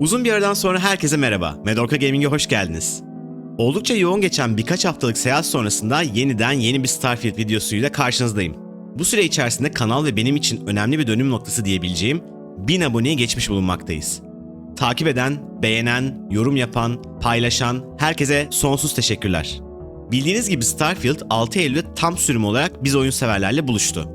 Uzun bir aradan sonra herkese merhaba. Medorka Gaming'e hoş geldiniz. Oldukça yoğun geçen birkaç haftalık seyahat sonrasında yeniden yeni bir Starfield videosuyla karşınızdayım. Bu süre içerisinde kanal ve benim için önemli bir dönüm noktası diyebileceğim 1000 aboneye geçmiş bulunmaktayız. Takip eden, beğenen, yorum yapan, paylaşan herkese sonsuz teşekkürler. Bildiğiniz gibi Starfield 6 Eylül'de tam sürüm olarak biz oyun severlerle buluştu.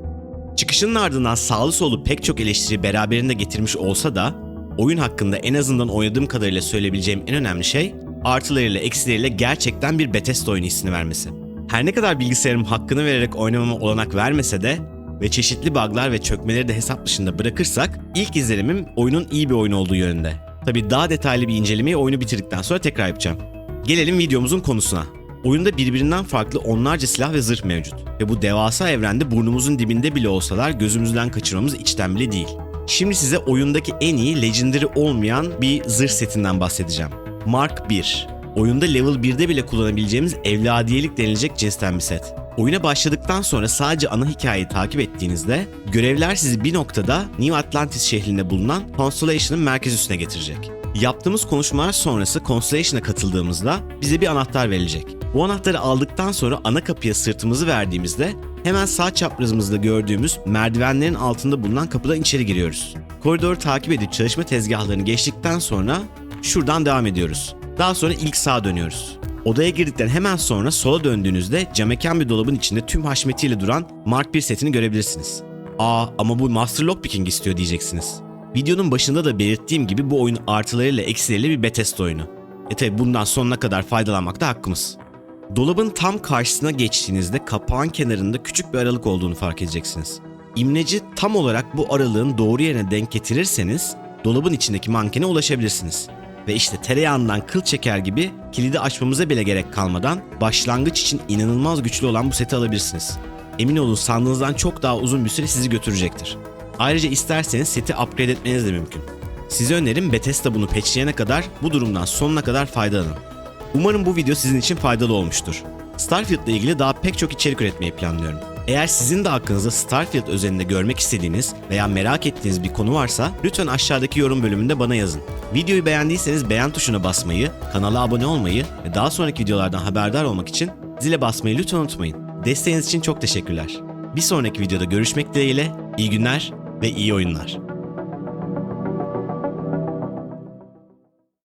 Çıkışının ardından sağlı solu pek çok eleştiri beraberinde getirmiş olsa da oyun hakkında en azından oynadığım kadarıyla söyleyebileceğim en önemli şey artılarıyla eksileriyle gerçekten bir Bethesda oyunu hissini vermesi. Her ne kadar bilgisayarım hakkını vererek oynamama olanak vermese de ve çeşitli bug'lar ve çökmeleri de hesap dışında bırakırsak ilk izlenimim oyunun iyi bir oyun olduğu yönünde. Tabi daha detaylı bir incelemeyi oyunu bitirdikten sonra tekrar yapacağım. Gelelim videomuzun konusuna. Oyunda birbirinden farklı onlarca silah ve zırh mevcut. Ve bu devasa evrende burnumuzun dibinde bile olsalar gözümüzden kaçırmamız içten bile değil. Şimdi size oyundaki en iyi legendary olmayan bir zırh setinden bahsedeceğim. Mark 1. Oyunda level 1'de bile kullanabileceğimiz evladiyelik denilecek cinsten bir set. Oyuna başladıktan sonra sadece ana hikayeyi takip ettiğinizde görevler sizi bir noktada New Atlantis şehrinde bulunan Constellation'ın merkez üssüne getirecek. Yaptığımız konuşmalar sonrası Constellation'a katıldığımızda bize bir anahtar verilecek. Bu anahtarı aldıktan sonra ana kapıya sırtımızı verdiğimizde hemen sağ çaprazımızda gördüğümüz merdivenlerin altında bulunan kapıdan içeri giriyoruz. Koridoru takip edip çalışma tezgahlarını geçtikten sonra şuradan devam ediyoruz. Daha sonra ilk sağa dönüyoruz. Odaya girdikten hemen sonra sola döndüğünüzde camekan bir dolabın içinde tüm haşmetiyle duran Mark 1 setini görebilirsiniz. Aa ama bu Master Lockpicking istiyor diyeceksiniz. Videonun başında da belirttiğim gibi bu oyun artılarıyla eksileriyle bir Bethesda oyunu. E tabi bundan sonuna kadar faydalanmak da hakkımız. Dolabın tam karşısına geçtiğinizde kapağın kenarında küçük bir aralık olduğunu fark edeceksiniz. İmleci tam olarak bu aralığın doğru yerine denk getirirseniz dolabın içindeki mankene ulaşabilirsiniz. Ve işte tereyağından kıl çeker gibi kilidi açmamıza bile gerek kalmadan başlangıç için inanılmaz güçlü olan bu seti alabilirsiniz. Emin olun sandığınızdan çok daha uzun bir süre sizi götürecektir. Ayrıca isterseniz seti upgrade etmeniz de mümkün. Size önerim Bethesda bunu patchleyene kadar bu durumdan sonuna kadar faydalanın. Umarım bu video sizin için faydalı olmuştur. Starfield ile ilgili daha pek çok içerik üretmeyi planlıyorum. Eğer sizin de hakkınızda Starfield özelinde görmek istediğiniz veya merak ettiğiniz bir konu varsa lütfen aşağıdaki yorum bölümünde bana yazın. Videoyu beğendiyseniz beğen tuşuna basmayı, kanala abone olmayı ve daha sonraki videolardan haberdar olmak için zile basmayı lütfen unutmayın. Desteğiniz için çok teşekkürler. Bir sonraki videoda görüşmek dileğiyle iyi günler ve iyi oyunlar.